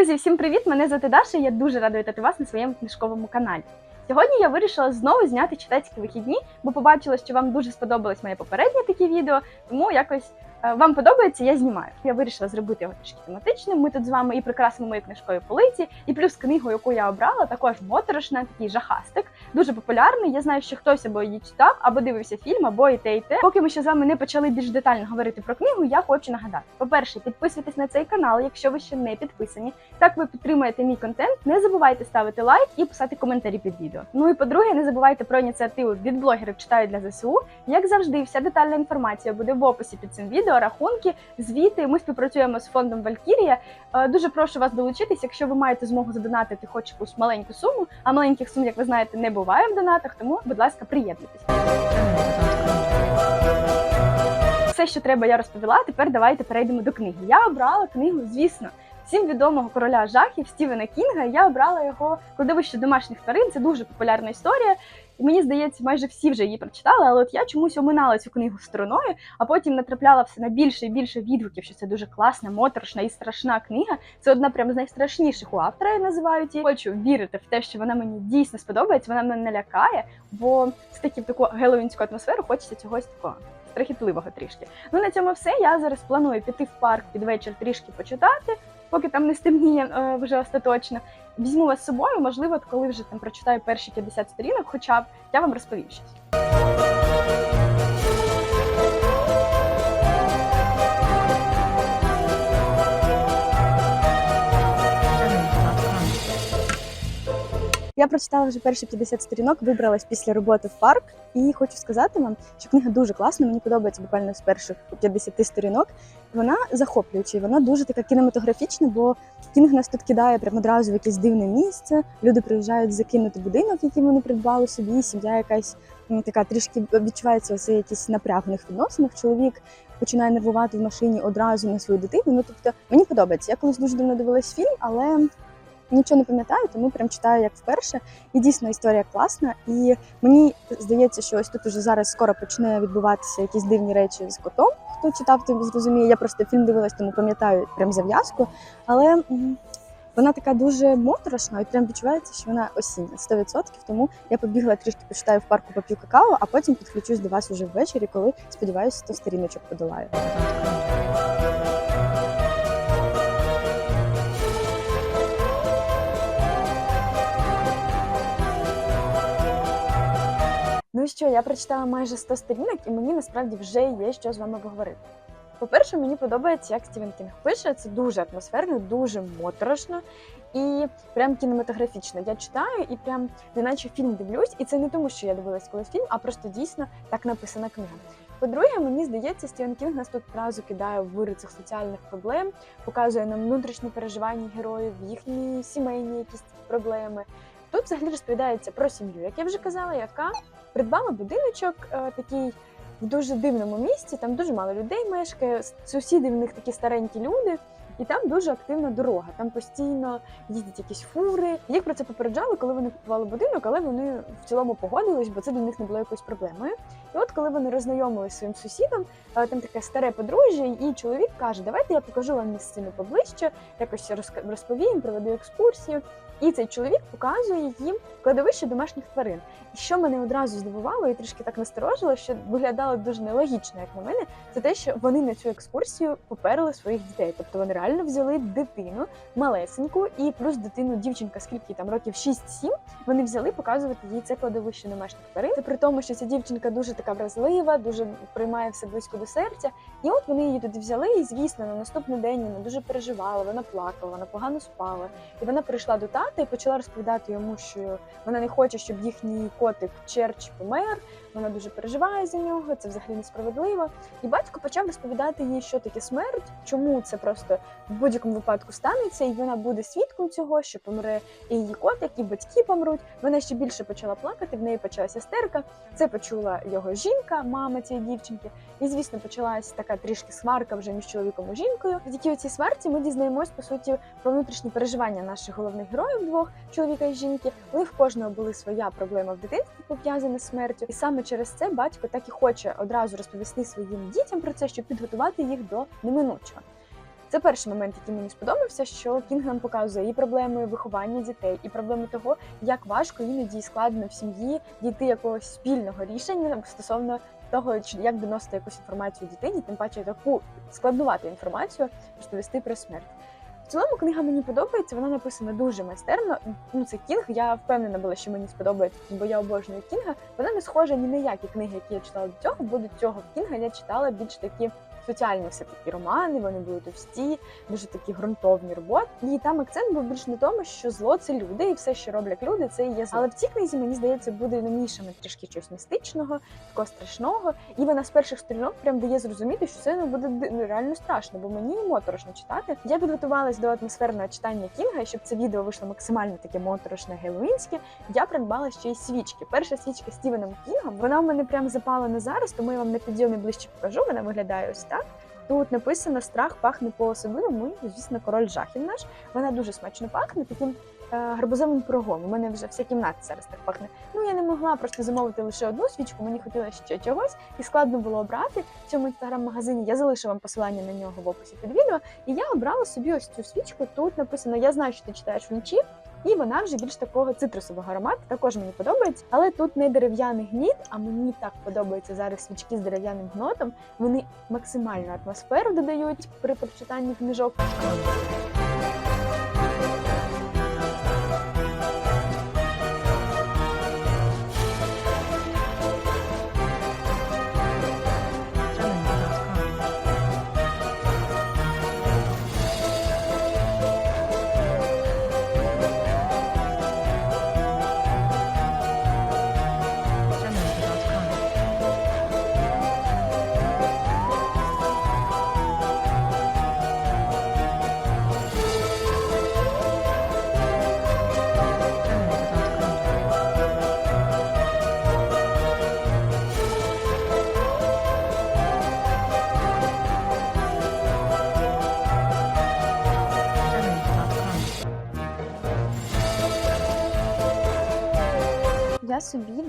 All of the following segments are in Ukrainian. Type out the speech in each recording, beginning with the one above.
Друзі, всім привіт! Мене звати Даша. Я дуже рада вітати вас на своєму книжковому каналі. Сьогодні я вирішила знову зняти читацькі вихідні, бо побачила, що вам дуже сподобалось моє попереднє таке відео, тому якось вам подобається, я знімаю. Я вирішила зробити його трішки тематичним. Ми тут з вами і прикрасимо мої книжкові полиці, і плюс книгу, яку я обрала, також моторошна, такий жахастик, дуже популярний. Я знаю, що хтось або її читав, або дивився фільм, або і те, і те. Поки ми ще з вами не почали більш детально говорити про книгу, я хочу нагадати: по-перше, підписуйтесь на цей канал, якщо ви ще не підписані. Так ви підтримуєте мій контент. Не забувайте ставити лайк і писати коментарі під відео. Ну і по-друге, не забувайте про ініціативу від блогерів читаю для ЗСУ. Як завжди, вся детальна інформація буде в описі під цим відео, рахунки, звіти. Ми співпрацюємо з фондом Валькірія. Е, Дуже прошу вас долучитись, якщо ви маєте змогу задонатити хоч якусь маленьку суму. А маленьких сум, як ви знаєте, не буває в донатах, тому, будь ласка, приєднуйтесь. Все, що треба, я розповіла. Тепер давайте перейдемо до книги. Я обрала книгу, звісно, всім відомого короля жахів Стівена Кінга. Я обрала його кладовище домашніх тварин. Це дуже популярна історія. І мені здається, майже всі вже її прочитали, але от я чомусь оминала цю книгу стороною, а потім натрапляла все на більше і більше відгуків, що це дуже класна, моторошна і страшна книга. Це одна прям з найстрашніших у автора, я називаю її. Хочу вірити в те, що вона мені дійсно сподобається, вона мене не лякає, бо все таки в таку геловінську атмосферу хочеться чогось такого. Страхітливого трішки. Ну на цьому все. Я зараз планую піти в парк під вечір трішки почитати, поки там не стемніє е, вже остаточно. Візьму вас з собою, можливо, коли вже там прочитаю перші 50 сторінок, хоча б я вам розповім щось. Я прочитала вже перші 50 сторінок, вибралась після роботи в парк, і хочу сказати вам, що книга дуже класна. Мені подобається буквально з перших 50 сторінок. Вона захоплююча, вона дуже така кінематографічна, бо кінг нас тут кидає прямо одразу в якесь дивне місце. Люди приїжджають закинути будинок, який вони придбали собі. Сім'я якась ну, така трішки відчувається оце якісь напрягних відносинах. Чоловік починає нервувати в машині одразу на свою дитину. Ну тобто мені подобається. Я колись дуже давно дивилась фільм, але нічого не пам'ятаю, тому прям читаю як вперше. І дійсно історія класна. І мені здається, що ось тут уже зараз скоро почне відбуватися якісь дивні речі з котом. Хто читав, той зрозуміє. Я просто фільм дивилась, тому пам'ятаю прям зав'язку. Але вона така дуже моторошна, і прям відчувається, що вона осіння 100%. Тому я побігла трішки почитаю в парку поп'ю какао, а потім підключусь до вас уже ввечері, коли сподіваюся, 100 сторіночок подолаю. Ну що, я прочитала майже 100 сторінок, і мені насправді вже є що з вами поговорити. По-перше, мені подобається, як Стівен Кінг пише. Це дуже атмосферно, дуже моторошно і прям кінематографічно. Я читаю і прям неначе фільм дивлюсь. І це не тому, що я дивилась колись фільм, а просто дійсно так написана книга. По-друге, мені здається, Стівен Кінг нас тут одразу кидає в вирицях соціальних проблем, показує нам внутрішні переживання героїв, їхні сімейні якісь проблеми. Тут взагалі розповідається про сім'ю, як я вже казала, яка придбала будиночок е, такий в дуже дивному місці. Там дуже мало людей мешкає. Сусіди в них такі старенькі люди, і там дуже активна дорога. Там постійно їздять якісь фури. Їх про це попереджали, коли вони купували будинок, але вони в цілому погодились, бо це для них не було якоюсь проблемою. І от коли вони роззнайомилися зі своїм сусідом, е, там таке старе подружжя, і чоловік каже: Давайте я покажу вам місцину поближче, якось розповім, проведу екскурсію. І цей чоловік показує їм кладовище домашніх тварин. І що мене одразу здивувало і трішки так насторожило, що виглядало дуже нелогічно, як на мене, це те, що вони на цю екскурсію поперли своїх дітей. Тобто вони реально взяли дитину малесеньку і плюс дитину дівчинка, скільки там років 6-7, Вони взяли показувати їй це кладовище домашніх тварин. Це при тому, що ця дівчинка дуже така вразлива, дуже приймає все близько до серця. І от вони її туди взяли, і звісно, на наступний день вона дуже переживала, вона плакала, вона погано спала. І вона прийшла до тата і почала розповідати йому, що вона не хоче, щоб їхній котик Черч помер. Вона дуже переживає за нього, це взагалі несправедливо. І батько почав розповідати їй, що таке смерть, чому це просто в будь-якому випадку станеться, і вона буде свідком цього, що помре і її котик, і батьки помруть. Вона ще більше почала плакати, в неї почалася істерика. Це почула його жінка, мама цієї дівчинки. І звісно, почалась така трішки сварка вже між чоловіком і жінкою. Завдяки цій сварці ми дізнаємось по суті про внутрішні переживання наших головних героїв двох чоловіка і жінки. У них кожного були своя проблема в дитинстві пов'язана з смертю, і саме через це батько так і хоче одразу розповісти своїм дітям про це, щоб підготувати їх до неминучого. Це перший момент, який мені сподобався, що Кінг нам показує і проблеми виховання дітей, і проблеми того, як важко іноді складно в сім'ї дійти якогось спільного рішення стосовно того, як доносити якусь інформацію дитині, тим паче таку складнувату інформацію розповісти про смерть. Цілому книга мені подобається, вона написана дуже майстерно. Ну це кінг. Я впевнена була, що мені сподобається, бо я обожнюю кінга. Вона не схожа ні на які книги, які я читала до цього, бо до цього кінга я читала більш такі соціальні все такі романи. Вони були товсті, дуже такі ґрунтовні роботи. І там акцент був більш на тому, що зло це люди, і все, що роблять люди, це і є зло. Але в цій книзі мені здається буде намішано трішки щось містичного, такого страшного. І вона з перших сторінок прям дає зрозуміти, що це ну, буде ну, реально страшно, бо мені моторошно читати. Я підготувалась до атмосферного читання Кінга, і щоб це відео вийшло максимально таке моторошне геловінське. Я придбала ще й свічки. Перша свічка Стівеном Кінгом. Вона в мене прям запалена зараз, тому я вам на підйомі ближче покажу. Вона виглядає ось так. Тут написано страх пахне по особливому. І, звісно, король жахів наш. Вона дуже смачно пахне таким е, гарбузовим пирогом. У мене вже вся кімната зараз так пахне. Ну я не могла просто замовити лише одну свічку. Мені хотілося ще чогось, і складно було обрати в цьому інстаграм-магазині. Я залишу вам посилання на нього в описі під відео. І я обрала собі ось цю свічку. Тут написано Я знаю, що ти читаєш вночі. І вона вже більш такого цитрусового аромату, також мені подобається. Але тут не дерев'яний гніт, а мені так подобаються зараз свічки з дерев'яним гнотом. Вони максимальну атмосферу додають при прочитанні книжок.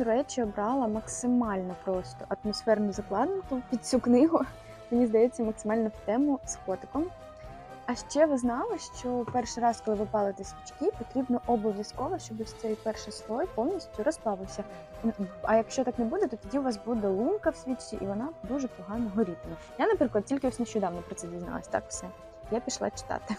До речі, обрала максимально просто атмосферну закладинку під цю книгу. Мені здається, максимально в тему з котиком. А ще ви знали, що перший раз, коли ви палите свічки, потрібно обов'язково, щоб ось цей перший слой повністю розплавився. А якщо так не буде, то тоді у вас буде лунка в свічці, і вона дуже погано горітиме. Я, наприклад, тільки ось нещодавно про це дізналась. Так, все. Я пішла читати.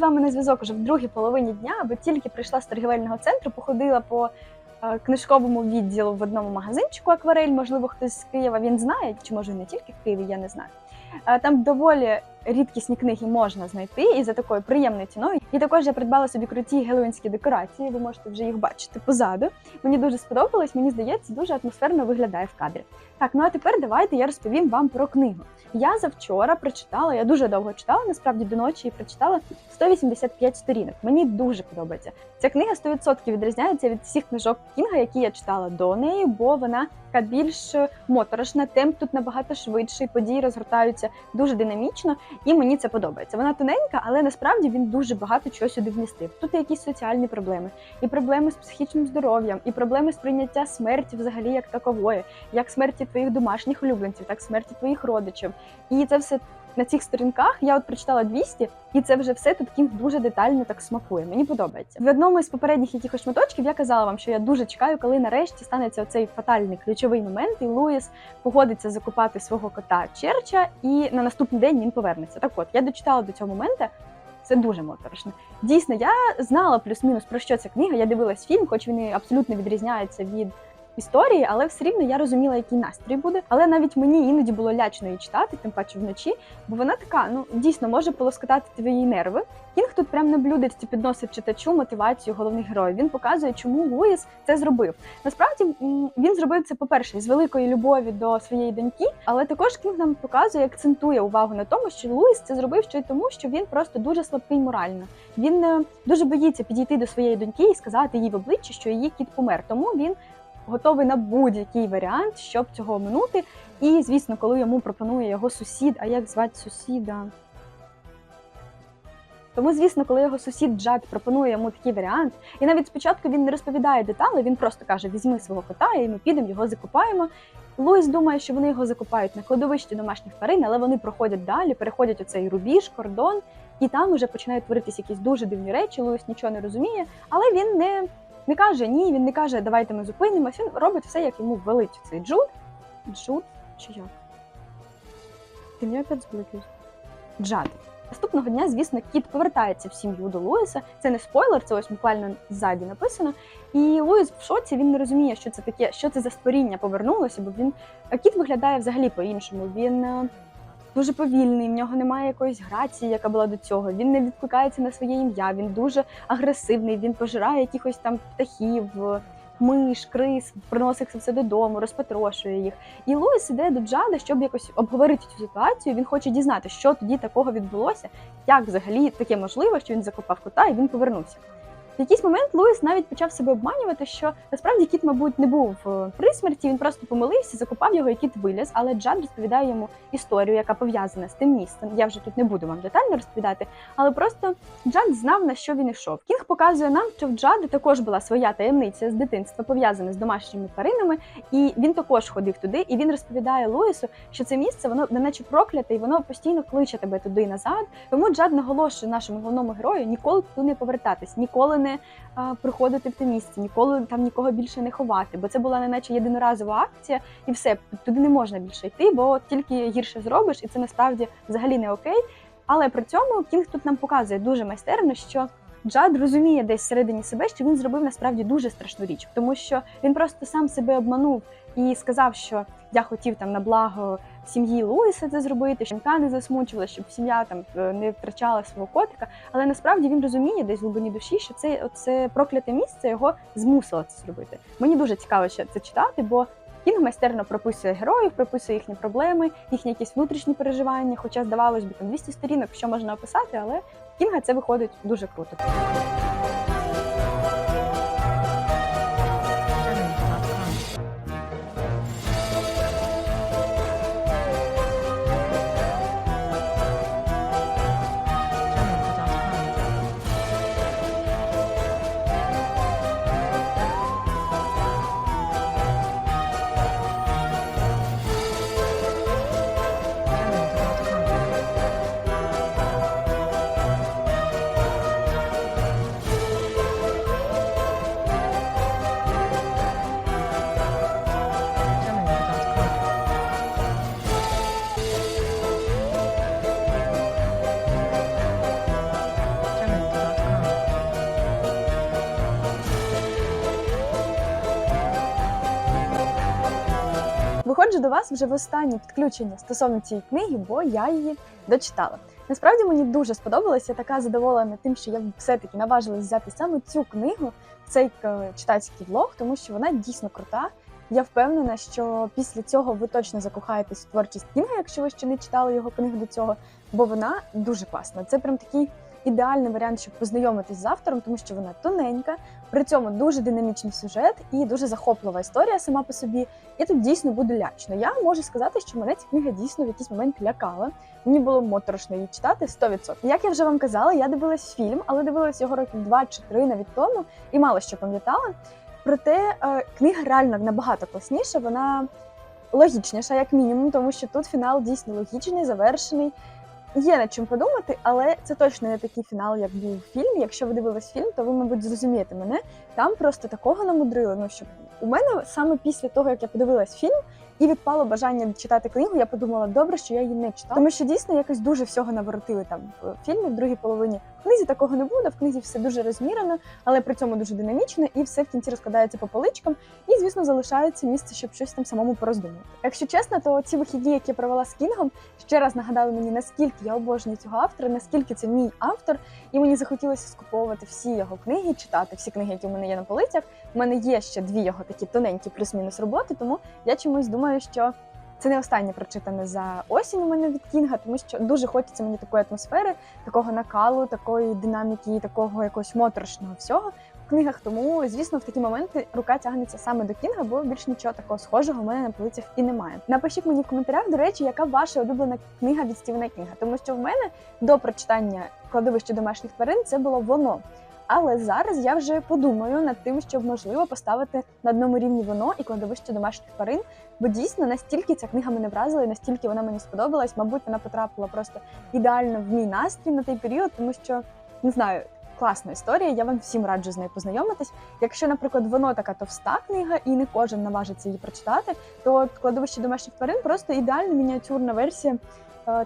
З вами на зв'язок уже в другій половині дня, бо тільки прийшла з торгівельного центру, походила по е, книжковому відділу в одному магазинчику акварель. Можливо, хтось з Києва він знає, чи може не тільки в Києві, я не знаю. Е, Там доволі рідкісні книги можна знайти і за такою приємною ціною. І також я придбала собі круті геловінські декорації. Ви можете вже їх бачити позаду. Мені дуже сподобалось. Мені здається, дуже атмосферно виглядає в кадрі. Так, ну а тепер давайте я розповім вам про книгу. Я завчора прочитала, я дуже довго читала, насправді до ночі і прочитала 185 сторінок. Мені дуже подобається. Ця книга 100% відрізняється від всіх книжок Кінга, які я читала до неї, бо вона така більш моторошна, темп тут набагато швидший, події розгортаються дуже динамічно, і мені це подобається. Вона тоненька, але насправді він дуже багато чого сюди вмістив. Тут є якісь соціальні проблеми, і проблеми з психічним здоров'ям, і проблеми сприйняття смерті взагалі як такової, як смерті твоїх домашніх улюбленців, так смерті твоїх родичів. І це все на цих сторінках. Я от прочитала 200, і це вже все тут Кінг дуже детально так смакує. Мені подобається. В одному із попередніх якихось шматочків я казала вам, що я дуже чекаю, коли нарешті станеться оцей фатальний ключовий момент, і Луїс погодиться закупати свого кота Черча, і на наступний день він повернеться. Так от я дочитала до цього моменту. Це дуже моторошно. Дійсно, я знала плюс-мінус про що ця книга. Я дивилась фільм, хоч він і абсолютно відрізняється від історії, але все рівно я розуміла, який настрій буде. Але навіть мені іноді було лячно її читати, тим паче вночі, бо вона така, ну дійсно може полоскотати твої нерви. Кінг тут прям на блюдечці підносить читачу мотивацію головних героїв. Він показує, чому Луїс це зробив. Насправді він зробив це, по-перше, з великої любові до своєї доньки, але також Кінг нам показує, акцентує увагу на тому, що Луїс це зробив ще й тому, що він просто дуже слабкий морально. Він е, дуже боїться підійти до своєї доньки і сказати їй в обличчя, що її кіт помер. Тому він готовий на будь-який варіант, щоб цього оминути. І, звісно, коли йому пропонує його сусід, а як звати сусіда? Тому, звісно, коли його сусід Джад пропонує йому такий варіант, і навіть спочатку він не розповідає деталі, він просто каже: візьми свого кота, і ми підемо, його закопаємо. Луїс думає, що вони його закопають на кладовищі домашніх тварин, але вони проходять далі, переходять оцей рубіж, кордон, і там вже починають творитися якісь дуже дивні речі. Луїс нічого не розуміє, але він не, не каже ні, він не каже, давайте ми зупинимося. Він робить все, як йому велить цей Джуд. Джуд чи як? Ти мені опять збликуєш? Джад. Наступного дня, звісно, кіт повертається в сім'ю до Луїса. Це не спойлер, це ось буквально ззаді написано. І Луїс в шоці він не розуміє, що це таке, що це за створіння повернулося, бо він кіт виглядає взагалі по-іншому. Він е, дуже повільний, в нього немає якоїсь грації, яка була до цього. Він не відкликається на своє ім'я. Він дуже агресивний. Він пожирає якихось там птахів. Миш, крис, приносить все додому, розпотрошує їх. І Луїс іде до Джада, щоб якось обговорити цю ситуацію. Він хоче дізнати, що тоді такого відбулося, як взагалі таке можливо, що він закопав кота і він повернувся. Якийсь момент Луїс навіть почав себе обманювати, що насправді кіт, мабуть, не був е, при смерті. Він просто помилився, закопав його, і кіт виліз. Але Джад розповідає йому історію, яка пов'язана з тим місцем. Я вже тут не буду вам детально розповідати, але просто Джад знав на що він йшов. Кінг показує нам, що в Джада також була своя таємниця з дитинства, пов'язана з домашніми тваринами, і він також ходив туди. І він розповідає Луїсу, що це місце воно неначе прокляте, і воно постійно кличе тебе туди назад. Тому Джад наголошує нашому головному герою ніколи туди не повертатись, ніколи не а, приходити в те місце, ніколи там нікого більше не ховати. Бо це була неначе єдиноразова акція, і все туди не можна більше йти, бо тільки гірше зробиш, і це насправді взагалі не окей. Але при цьому Кінг тут нам показує дуже майстерно, що Джад розуміє десь всередині себе, що він зробив насправді дуже страшну річ, тому що він просто сам себе обманув і сказав, що я хотів там на благо сім'ї Луїса це зробити, щоб не засмучувала, щоб сім'я там е, не втрачала свого котика. Але насправді він розуміє десь в глибині душі, що це, це прокляте місце його змусило це зробити. Мені дуже цікаво ще це читати, бо Кінг майстерно прописує героїв, прописує їхні проблеми, їхні якісь внутрішні переживання. Хоча, здавалось би, там 200 сторінок, що можна описати, але Кінга це виходить дуже круто. До вас вже в останнє підключення стосовно цієї книги, бо я її дочитала. Насправді мені дуже сподобалося, я така задоволена тим, що я все-таки наважилась взяти саме цю книгу цей е, читацький влог, тому що вона дійсно крута. Я впевнена, що після цього ви точно закохаєтесь в творчість Кінга, якщо ви ще не читали його книгу до цього, бо вона дуже класна. Це прям такий ідеальний варіант, щоб познайомитись з автором, тому що вона тоненька, при цьому дуже динамічний сюжет і дуже захоплива історія сама по собі. І тут дійсно буде лячно. Я можу сказати, що мене ця книга дійсно в якийсь момент лякала. Мені було моторошно її читати 100%. Як я вже вам казала, я дивилась фільм, але дивилась його років 2 чи 3 навіть тому і мало що пам'ятала. Проте е, книга реально набагато класніша, вона логічніша, як мінімум, тому що тут фінал дійсно логічний, завершений. Є над чим подумати, але це точно не такий фінал, як був в фільмі. Якщо ви дивились фільм, то ви, мабуть, зрозумієте мене. Там просто такого намудрили. Ну щоб у мене саме після того, як я подивилась фільм і відпало бажання читати книгу, я подумала, добре, що я її не читала. Тому що дійсно якось дуже всього наворотили там в фільмі, в другій половині. В книзі такого не буде. В книзі все дуже розмірено, але при цьому дуже динамічно, і все в кінці розкладається по поличкам. І, звісно, залишається місце, щоб щось там самому пороздумувати. Якщо чесно, то ці вихідні, які я провела з Кінгом, ще раз нагадали мені, наскільки я обожнюю цього автора, наскільки це мій автор, і мені захотілося скуповувати всі його книги, читати всі книги, які в мене є на полицях. У мене є ще дві його такі тоненькі плюс-мінус роботи, тому я чомусь думаю, що. Це не останнє прочитане за осінь у мене від Кінга, тому що дуже хочеться мені такої атмосфери, такого накалу, такої динаміки, такого якогось моторошного всього в книгах. Тому, звісно, в такі моменти рука тягнеться саме до Кінга, бо більш нічого такого схожого в мене на полицях і немає. Напишіть мені в коментарях, до речі, яка ваша улюблена книга від Стівена Кінга, тому що в мене до прочитання кладовища домашніх тварин це було воно. Але зараз я вже подумаю над тим, щоб можливо поставити на одному рівні воно і кладовище домашніх тварин. Бо дійсно настільки ця книга мене вразила, і настільки вона мені сподобалась. Мабуть, вона потрапила просто ідеально в мій настрій на той період, тому що не знаю. Класна історія, я вам всім раджу з нею познайомитись. Якщо, наприклад, воно така товста книга, і не кожен наважиться її прочитати, то кладовище домашніх тварин просто ідеальна мініатюрна версія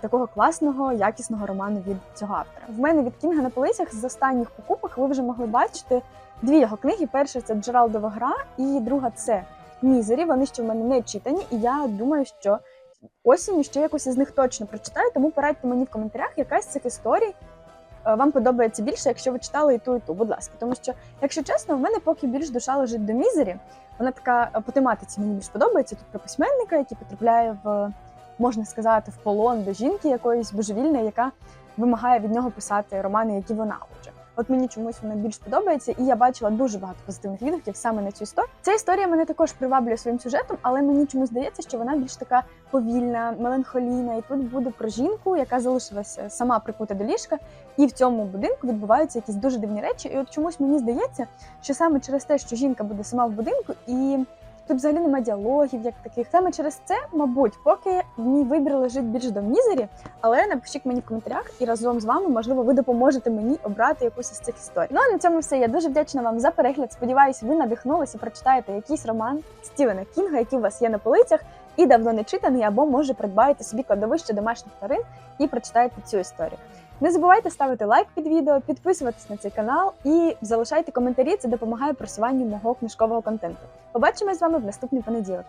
такого класного, якісного роману від цього автора. В мене від Кінга на полицях з останніх покупок ви вже могли бачити дві його книги. Перша це Джералдова гра, і друга це Мізері. Вони ще в мене не читані, і я думаю, що осінню ще якось із них точно прочитаю. Тому порадьте мені в коментарях, яка з цих історій е, вам подобається більше, якщо ви читали і ту, і ту, будь ласка. Тому що, якщо чесно, в мене поки більш душа лежить до Мізері. Вона така е, по тематиці мені більш подобається. Тут про письменника, який потрапляє в, можна сказати, в полон до жінки якоїсь божевільної, яка вимагає від нього писати романи, які вона хоче. От мені чомусь вона більш подобається, і я бачила дуже багато позитивних відгуків саме на цю історію. Ця історія мене також приваблює своїм сюжетом, але мені чомусь здається, що вона більш така повільна, меланхолійна. І тут буде про жінку, яка залишилася сама прикута до ліжка, і в цьому будинку відбуваються якісь дуже дивні речі. І от чомусь мені здається, що саме через те, що жінка буде сама в будинку, і тут взагалі немає діалогів, як таких. Саме через це, мабуть, поки мій вибір лежить більш до мізері, але напишіть мені в коментарях, і разом з вами, можливо, ви допоможете мені обрати якусь із цих історій. Ну а на цьому все. Я дуже вдячна вам за перегляд. Сподіваюсь, ви надихнулися прочитаєте якийсь роман Стівена Кінга, який у вас є на полицях, і давно не читаний, або може придбаєте собі кладовище домашніх тварин і прочитаєте цю історію. Не забувайте ставити лайк під відео, підписуватись на цей канал і залишайте коментарі. Це допомагає просуванню мого книжкового контенту. Побачимось з вами в наступний понеділок.